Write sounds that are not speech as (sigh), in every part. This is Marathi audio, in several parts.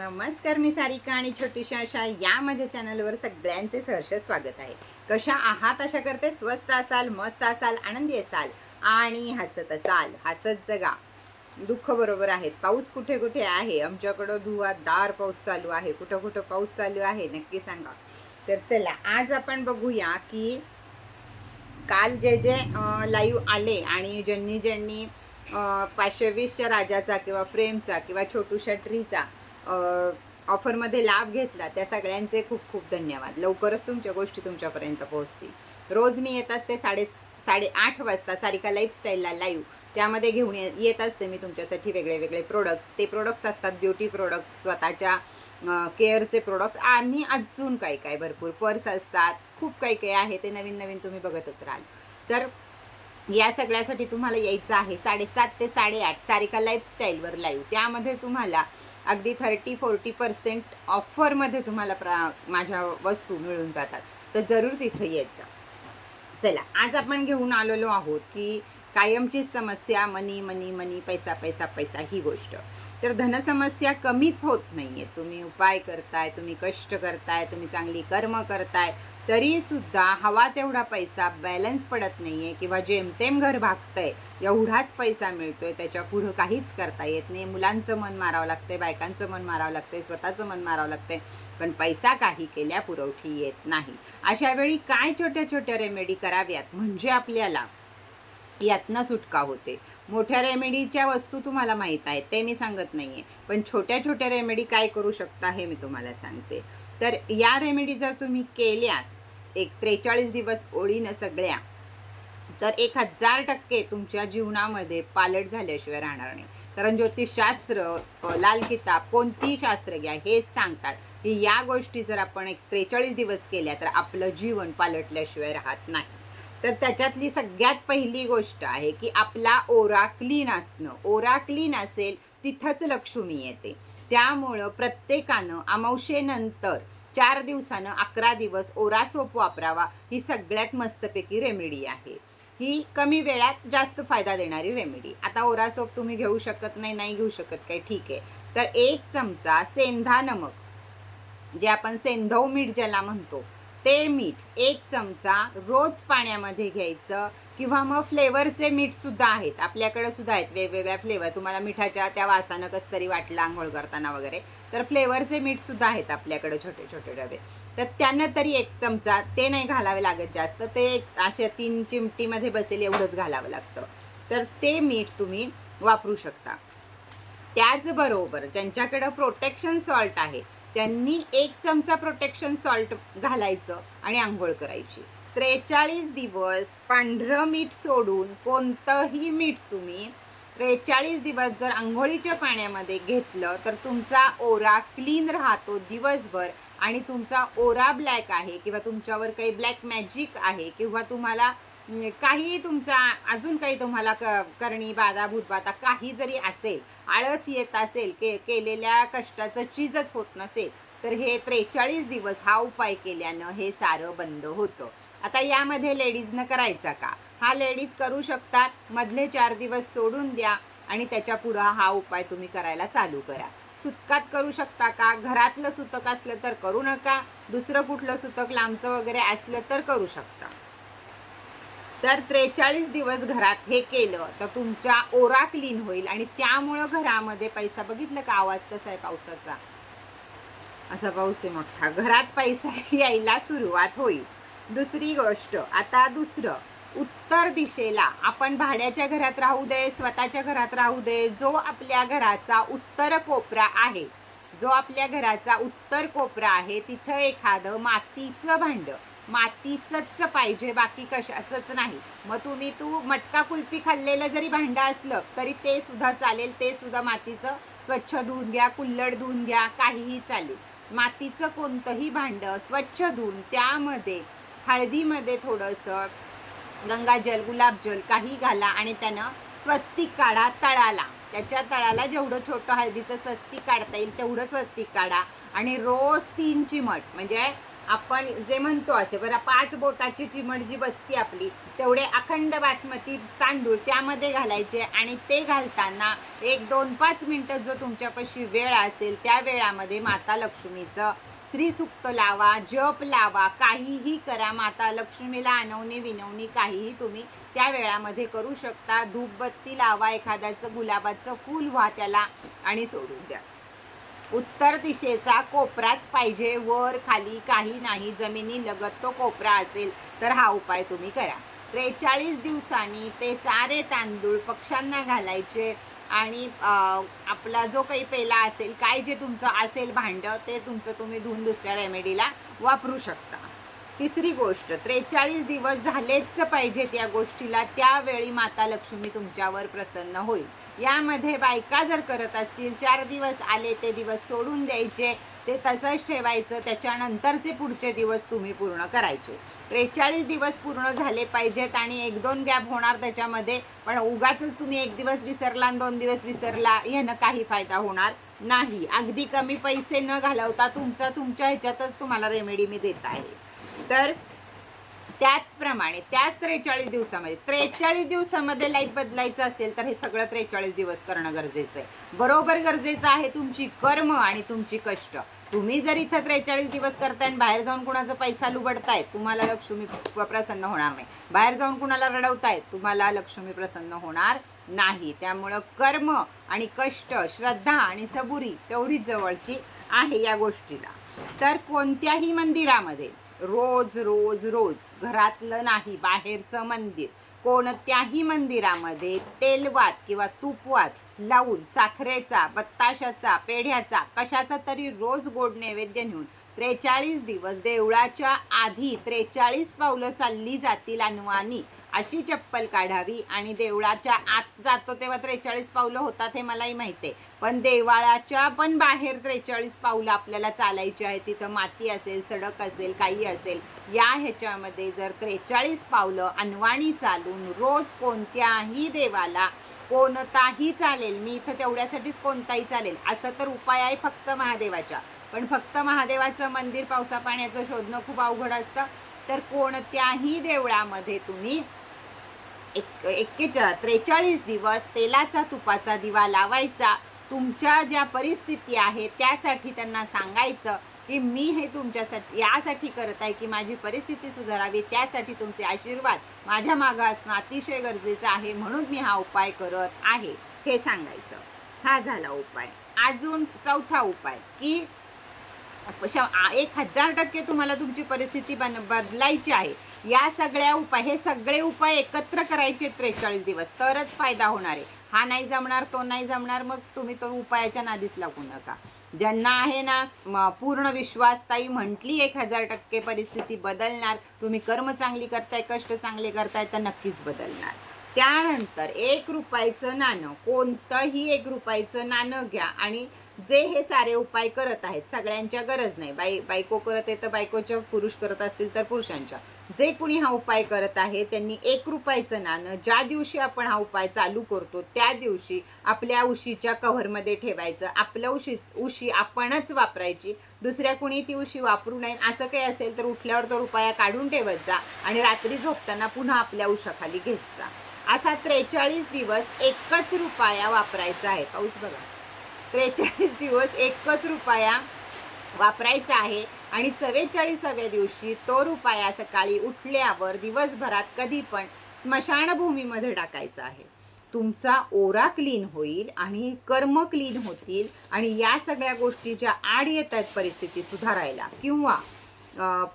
नमस्कार मी सारिका आणि छोटीशा अशा या माझ्या चॅनलवर सगळ्यांचे सहर्ष स्वागत आहे. कशा आहात? अशा करते. स्वस्त असाल मस्त असाल आनंदी असाल आणि हसत असाल. हसत जगा. दुःख बरोबर आहेत. पाऊस कुठे कुठे आहे? आमच्याकडं धुवादार पाऊस चालू आहे. कुठं कुठं पाऊस चालू आहे? नक्की सांगा. तर चला आज आपण बघूया की काल जे जे लाईव्ह आले आणि ज्यांनी ज्यांनी पाचशे वीसच्या राजाचा किंवा फ्रेमचा किंवा छोटूशा ट्रीचा ऑफरमध्ये लाभ घेतला त्या सगळ्यांचे खूप खूप धन्यवाद. लवकरच तुमच्या गोष्टी तुमच्यापर्यंत पोहोचतील. रोज मी येत असते साडे साडेआठ वाजता सारिका लाईफस्टाईलला लाईव्ह त्यामध्ये घेऊन ये- येत असते मी तुमच्यासाठी वेगळे वेगळे प्रोडक्ट्स ते प्रोडक्ट्स असतात ब्युटी प्रोडक्ट्स स्वतःच्या केअरचे प्रोडक्ट्स आणि अजून काही काय भरपूर. पर्स असतात खूप काही काही आहे ते नवीन नवीन तुम्ही बघतच राहाल. तर या सगळ्यासाठी तुम्हाला यायचं आहे साडेसात ते साडेआठ सारिका लाईफस्टाईलवर लाईव्ह त्यामध्ये तुम्हाला अगदी थर्टी फोर्टी पर्सेंट ऑफरमध्ये तुम्हाला प्रा माझ्या वस्तू मिळून जातात. तर जरूर तिथे यायचं चला आज आपण घेऊन आलेलो आहोत की कायमची समस्या मनी मनी मनी पैसा पैसा पैसा ही गोष्ट. तर धनसमस्या कमीच होत नाही आहे तुम्ही उपाय करताय तुम्ही कष्ट करताय तुम्ही चांगली कर्म करताय तरीसुद्धा हवा तेवढा पैसा बॅलन्स पडत नाही आहे किंवा जेमतेम घर भागतंय एवढाच पैसा मिळतो आहे त्याच्या पुढं काहीच करता येत नाही. मुलांचं मन मारावं लागतंय बायकांचं मन मारावं लागतंय स्वतःचं मन मारावं लागतंय पण पैसा काही केल्या पुरवठी येत नाही. अशा वेळी काय छोट्या छोट्या रेमेडी कराव्यात? म्हणजे आपल्याला यातनं सुटका होते. मोठ्या रेमेडीच्या वस्तू तुम्हाला माहीत आहेत ते मी सांगत नाही आहे पण छोट्या छोट्या रेमेडी काय करू शकता हे मी तुम्हाला सांगते. तर या रेमेडी जर तुम्ही केल्यात एक त्रेचाळीस दिवस ओळीनं सगळ्या तर एक हजार टक्के तुमच्या जीवनामध्ये पालट झाल्याशिवाय राहणार नाही. कारण ज्योतिषशास्त्र लाल किताब कोणतीही शास्त्र घ्या हेच सांगतात की या गोष्टी जर आपण एक त्रेचाळीस दिवस केल्या तर आपलं जीवन पालटल्याशिवाय राहत नाही. तर त्याच्यातली सगळ्यात पहिली गोष्ट आहे की आपला ओरा क्लीन असणं. ओरा क्लीन असेल तिथंच लक्ष्मी येते. त्यामुळं प्रत्येकानं अमावशेनंतर चार दिवसानं अकरा दिवस ओरा सोप वापरावा ही सगळ्यात मस्तपैकी रेमेडी आहे. ही कमी वेळात जास्त फायदा देणारी रेमेडी आता ओरा सोप तुम्ही घेऊ शकत नाही नाही घेऊ शकत काही ठीक आहे. तर एक चमचा सेंधा नमक जे आपण सेंधव मीठ ज्याला म्हणतो ते मीठ एक चमचा रोज पाण्यामध्ये घ्यायचं किंवा मग फ्लेवरचे मीठ सुद्धा आहेत. आपल्याकडे सुद्धा आहेत वेगवेगळ्या फ्लेवर तुम्हाला मिठाच्या त्या वासानं कसं तरी वाटलं आंघोळ करताना वगैरे तर फ्लेवरचे मीठ सुद्धा आहेत आपल्याकडे छोटे छोटे डबे. तर त्यांना तरी एक चमचा ते नाही घालावे लागत जास्त. ते एक अशा तीन चिमटीमध्ये बसेल एवढंच घालावं लागतं. तर ते मीठ तुम्ही वापरू शकता. त्याचबरोबर ज्यांच्याकडं प्रोटेक्शन सॉल्ट आहे त्यांनी एक चमचा प्रोटेक्शन सॉल्ट घालायचं आणि आंघोळ करायची. त्रेचाळीस दिवस पांढरं मीठ सोडून कोणतंही मीठ तुम्ही त्रेचाळीस दिवस जर आंघोळीच्या पाण्यामध्ये घेतलं तर तुमचा ओरा क्लीन राहतो दिवसभर आणि तुमचा ओरा ब्लॅक आहे किंवा तुमच्यावर काही ब्लॅक मॅजिक आहे किंवा तुम्हाला म्हणजे काही तुमचा अजून काही तुम्हाला क करणी बाधा भूतबाधा काही जरी असेल आळस येत असेल के केलेल्या कष्टाचं चीजच होत नसेल तर हे त्रेचाळीस दिवस हा उपाय केल्यानं हे सारं बंद होतं. आता यामध्ये लेडीजनं करायचा का? हा लेडीज करू शकतात मधले चार दिवस सोडून द्या आणि त्याच्या पुढं हा उपाय तुम्ही करायला चालू करा. सुतकात करू शकता का? घरातलं सुतक असलं तर करू नका दुसरं कुठलं सुतक लांबचं वगैरे असलं तर करू शकता. तर त्रेचाळीस दिवस घरात हे केलं तर तुमच्या ओरा क्लीन होईल. आणि त्यामुळं घरामध्ये पैसा बघितलं का आवाज कसा आहे पावसाचा? असा पाऊस आहे मोठा. घरात पैसा (laughs) यायला सुरुवात होईल. दुसरी गोष्ट आता दुसरं. उत्तर दिशेला आपण भाड्याच्या घरात राहू दे स्वतःच्या घरात राहू दे जो आपल्या घराचा उत्तर कोपरा आहे जो आपल्या घराचा उत्तर कोपरा आहे तिथं एखादं मातीचं भांडं. मातीचंच पाहिजे बाकी कशाचंच नाही. मग तुम्ही तू मटका कुल्फी खाल्लेलं जरी भांडं असलं तरी ते सुद्धा चालेल ते सुद्धा मातीचं स्वच्छ धुवून घ्या कुल्लड धुवून घ्या काहीही चालेल. मातीचं कोणतंही भांडं स्वच्छ धुवून त्यामध्ये हळदीमध्ये थोडंसं गंगाजल गुलाबजल काही घाला आणि त्यानं स्वस्तिक काढा तळाला. त्याच्या तळाला जेवढं छोटं हळदीचं स्वस्तिक काढता येईल तेवढं स्वस्तिक काढा. आणि रोज तीन चिमट म्हणजे आपण जे म्हणतो असे बरं पाच बोटाची चिमट जी बसती आपली तेवढे अखंड बासमती तांदूळ त्यामध्ये घालायचे आणि ते घालताना एक दोन पाच मिनटं जो तुमच्यापाशी वेळ असेल त्या वेळामध्ये माता लक्ष्मीचं श्रीसुक्त लावा जप लावा काहीही करा. माता लक्ष्मीला आणवणी विनवणी काहीही तुम्ही त्या वेळामध्ये करू शकता. धूपबत्ती लावा एखाद्याचं गुलाबाचं फूल व्हा त्याला आणि सोडून द्या. उत्तर दिशेचा कोपराच पाहिजे. वर खाली काही नाही जमिनी लगत तो कोपरा असेल तर हा उपाय तुम्ही करा. त्रेचाळीस दिवसांनी ते सारे तांदूळ पक्ष्यांना घालायचे आणि आपला जो काही पेला असेल काय जे तुमचं असेल भांडं ते तुमचं तुम्ही धुवून दुसऱ्या रेमेडीला वापरू शकता. तिसरी गोष्ट त्रेचाळीस दिवस झालेच पाहिजेत या गोष्टीला. त्यावेळी माता लक्ष्मी तुमच्यावर प्रसन्न होईल. यामध्ये बायका जर करत असतील चार दिवस आले ते दिवस सोडून द्यायचे ते तसंच ठेवायचं त्याच्यानंतरचे पुढचे दिवस तुम्ही पूर्ण करायचे. त्रेचाळीस दिवस पूर्ण झाले पाहिजेत आणि एक दोन गॅप होणार त्याच्यामध्ये पण उगाच तुम्ही एक दिवस विसरला आणि दोन दिवस विसरला यानं काही फायदा होणार नाही. अगदी कमी पैसे न घालवता तुमचा तुमच्या ह्याच्यातच तुम्हाला रेमेडी मी देत आहे. तर त्याचप्रमाणे त्याच त्रेचाळीस दिवसामध्ये त्रेचाळीस दिवसामध्ये लाईफ बदलायचं असेल तर हे सगळं त्रेचाळीस दिवस करणं गरजेचं आहे. बरोबर गरजेचं आहे तुमची कर्म आणि तुमची कष्ट. तुम्ही जर इथं त्रेचाळीस दिवस करताय आणि बाहेर जाऊन कुणाचा पैसा लुबडताय तुम्हाला लक्ष्मी प्रसन्न होणार नाही. बाहेर जाऊन कुणाला रडवताय तुम्हाला लक्ष्मी प्रसन्न होणार नाही. त्यामुळं कर्म आणि कष्ट श्रद्धा आणि सबुरी तेवढीच जवळची आहे या गोष्टीला. तर कोणत्याही मंदिरामध्ये रोज रोज रोज. घरातलं नाही बाहेरचं मंदिर. कोणत्याही मंदिरामध्ये तेलवात किंवा तुपवात लावून साखरेचा बत्ताशाचा पेढ्याचा कशाचा तरी रोज गोड नैवेद्य नेऊन त्रेचाळीस दिवस देवळाच्या आधी त्रेचाळीस पावलं चालली जातील अनवानी अशी चप्पल काढावी आणि देवळाच्या आत जातो तेव्हा त्रेचाळीस पावलं होतात हे मलाही माहिती आहे. पण देवाळाच्या पण बाहेर त्रेचाळीस पावलं आपल्याला चालायची आहे तिथं माती असेल सडक असेल काही असेल या ह्याच्यामध्ये जर त्रेचाळीस पावलं अनवाणी चालून रोज कोणत्याही देवाला कोणताही चालेल मी इथं तेवढ्यासाठीच कोणताही चालेल असं तर उपाय आहे फक्त महादेवाच्या. पण फक्त महादेवाचं मंदिर पावसा पाण्याचं शोधणं खूप अवघड असतं. तर कोणत्याही देवळामध्ये तुम्ही एक एक्केचा त्रेचाळीस दिवस तेलाचा तुपाचा दिवा लावायचा. तुमच्या ज्या परिस्थिती आहे त्यासाठी त्यांना सांगायचं की मी हे तुमच्यासाठी यासाठी करत आहे की माझी परिस्थिती सुधारावी त्यासाठी तुमचे आशीर्वाद माझ्या मागं असणं अतिशय गरजेचं आहे म्हणून मी हा उपाय करत आहे हे सांगायचं. हा झाला उपाय. अजून चौथा उपाय की श- एक हजार टक्के तुम्हाला तुमची परिस्थिती बन बदलायची आहे. या सगळ्या उपाय हे सगळे उपाय एकत्र करायचे त्रेचाळीस दिवस. तरच फायदा होणार आहे. हा नाही जमणार तो नाही जमणार मग तुम्ही तो उपायाच्या नादीस लागू नका. ज्यांना आहे ना पूर्ण विश्वास ताई म्हटली एक हजार टक्के परिस्थिती बदलणार. तुम्ही कर्म चांगली करताय कष्ट चांगले करताय तर नक्कीच बदलणार. त्यानंतर एक रुपयाचं नाणं कोणतंही एक रुपयाचं नाणं घ्या आणि जे हे सारे उपाय करत आहेत सगळ्यांच्या गरज नाही. बाई बायको करत आहे तर बायकोच्या पुरुष करत असतील तर पुरुषांच्या. जे कुणी हा उपाय करत आहे त्यांनी एक रुपयाचं नाणं ज्या दिवशी आपण हा उपाय चालू करतो त्या दिवशी आपल्या उशीच्या कव्हरमध्ये ठेवायचं. आपलं उशी उशी आपणच वापरायची. दुसऱ्या कुणी ती उशी वापरू नये. असं काही असेल तर उठल्यावर तो रुपया काढून ठेवत जा आणि रात्री झोपताना पुन्हा आपल्या उशाखाली घेत जा. असा त्रेचाळीस दिवस एकच रुपया वापरायचा आहे. पाऊस बघा. त्रेचाळीस दिवस एकच रुपया वापरायचा आहे. आणि चव्वेचाळीसाव्या दिवशी तो रुपाया सकाळी उठल्यावर दिवसभरात कधी पण स्मशानभूमीमध्ये टाकायचा आहे. तुमचा ओरा क्लीन होईल आणि कर्म क्लीन होतील आणि या सगळ्या गोष्टी ज्या आड येत आहेत परिस्थिती सुधारायला किंवा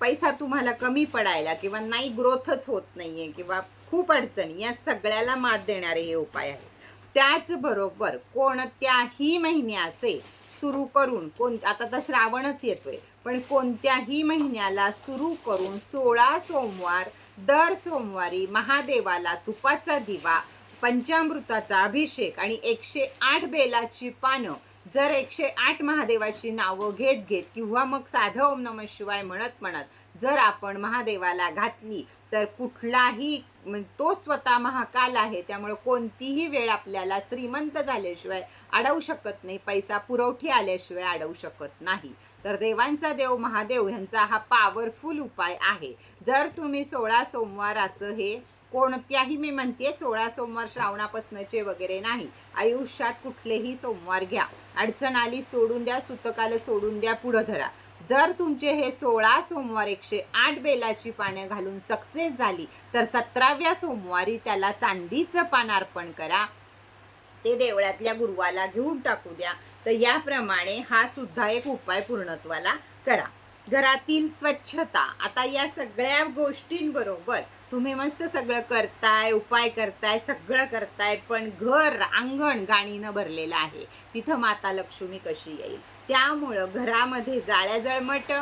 पैसा तुम्हाला कमी पडायला किंवा नाही ग्रोथच होत नाही आहे किंवा खूप अडचणी या सगळ्याला मात देणारे हे उपाय आहेत. त्याचबरोबर कोणत्याही महिन्याचे सुरू करून कोण आता तर श्रावणच येतोय पण कोणत्याही महिन्याला सुरू करून सोळा सोमवार दर सोमवारी महादेवाला तुपाचा दिवा पंचामृताचा अभिषेक आणि एकशे आठ बेलाची पानं जर एकशे आठ महादेवाची नावं घेत घेत किंवा मग साधं ओम नम शिवाय म्हणत म्हणत जर आपण महादेवाला घातली तर कुठलाही तो स्वतः महाकाल आहे त्यामुळे कोणतीही वेळ आपल्याला श्रीमंत झाल्याशिवाय अडवू शकत नाही पैसा पुरवठी आल्याशिवाय अडवू शकत नाही. तर देवांचा देव महादेव ह्यांचा हा पॉवरफुल उपाय आहे. जर तुम्ही सोळा सोमवाराचं हे कोणत्याही मी म्हणते सोळा सोमवार श्रावणापासनचे वगैरे नाही. आयुष्यात कुठलेही सोमवार घ्या. अडचण आली सोडून द्या सुतकाला सोडून द्या पुढं धरा. जर तुमचे हे सोळा सोमवार एकशे आठ बेलाची पानं घालून सक्सेस झाली तर सतराव्या सोमवारी त्याला चांदीचं पान अर्पण करा. ते देवळातल्या गुरुवाला घेऊन टाकू द्या. तर याप्रमाणे हा सुद्धा एक उपाय पूर्णत्वाला करा. घरातील स्वच्छता. आता या सगळ्या गोष्टींबरोबर तुम्ही मस्त सगळं करताय उपाय करताय सगळं करताय पण घर अंगण गाणीनं भरलेलं आहे. तिथं माता लक्ष्मी कशी येईल? त्यामुळं घरामध्ये जाळ्या जळमट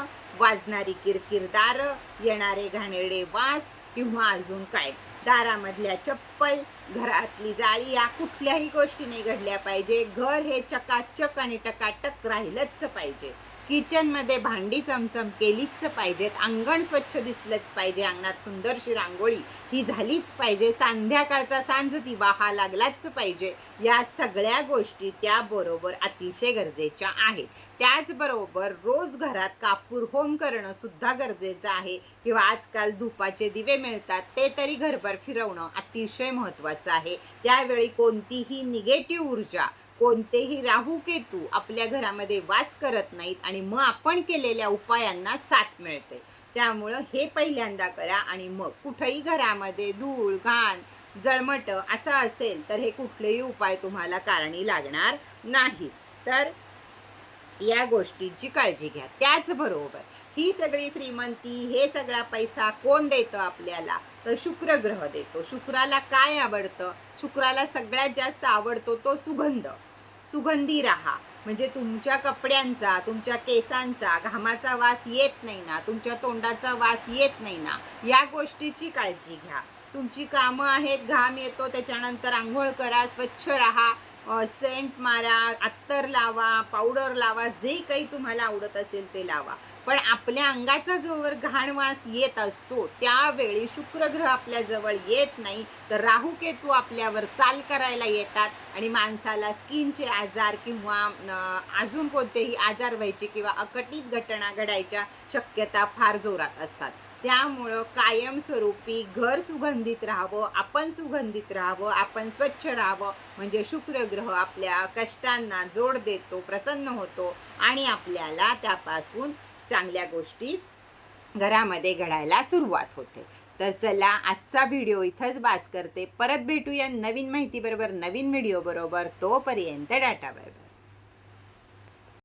वाजणारी किरकिरदार येणारे घाणेरडे वास किंवा अजून काय? दारामधल्या चप्पल घरातली जाळी या कुठल्याही गोष्टी नाही घडल्या पाहिजे. घर हे चकाचक आणि टकाटक राहिलंच पाहिजे. किचनमध्ये भांडी चमचम केलीच पाहिजेत. अंगण स्वच्छ दिसलंच पाहिजे. अंगणात सुंदरशी रांगोळी ही झालीच पाहिजे. संध्याकाळचा सांज दिवा हा लागलाच पाहिजे. या सगळ्या गोष्टी त्याबरोबर अतिशय गरजेच्या आहेत. त्याचबरोबर रोज घरात कापूर होम करणं सुद्धा गरजेचं आहे. किंवा आजकाल धुपाचे दिवे मिळतात. ते तरी घरभर फिरवणं अतिशय महत्त्वाचं आहे. त्यावेळी कोणतीही निगेटिव्ह ऊर्जा कोणतेही राहू केतू आपल्या घरामध्ये वास करत नाहीत आणि मग आपण केलेल्या उपायांना साथ मिळते. त्यामुळं हे पहिल्यांदा करा आणि मग कुठेही घरामध्ये धूळ घाण जळमट असं असेल तर हे कुठलेही उपाय तुम्हाला कारणी लागणार नाही. तर या गोष्टींची काळजी घ्या. त्याचबरोबर ही सगळी श्रीमंती हे सगळा पैसा कोण देतं आपल्याला? तर शुक्र ग्रह देतो. शुक्राला काय आवडतं? शुक्राला सगळ्यात जास्त आवडतो तो सुगंध. सुगंधी राहा. म्हणजे तुमच्या कपड्यांचा तुमच्या केसांचा घामाचा वास येत नाही ना तुमच्या तोंडाचा वास येत नाही ना या गोष्टीची काळजी घ्या. तुमची कामं आहेत घाम येतो त्याच्यानंतर आंघोळ करा स्वच्छ राहा. सेंट मारा अत्तर लावा पावडर लावा जे काही तुम्हाला आवडत असेल ते लावा. पण आपल्या अंगाचा जोवर घाणवास येत असतो त्यावेळी शुक्रग्रह आपल्याजवळ येत नाही. तर राहू केतू आपल्यावर चाल करायला येतात आणि माणसाला स्किनचे आजार किंवा अजून कोणतेही आजार व्हायचे किंवा अकटित घटना घडायच्या शक्यता फार जोरात असतात. त्यामुळं कायमस्वरूपी घर सुगंधित राहावं आपण सुगंधित राहावं आपण स्वच्छ राहावं म्हणजे शुक्रग्रह आपल्या कष्टांना जोड देतो प्रसन्न होतो आणि आपल्याला त्यापासून चांगल्या गोष्टी घरामध्ये घडायला सुरुवात होते. तर चला आजचा व्हिडिओ इथंच बास करते. परत भेटूया नवीन माहितीबरोबर नवीन व्हिडिओबरोबर तोपर्यंत डाटा बरोबर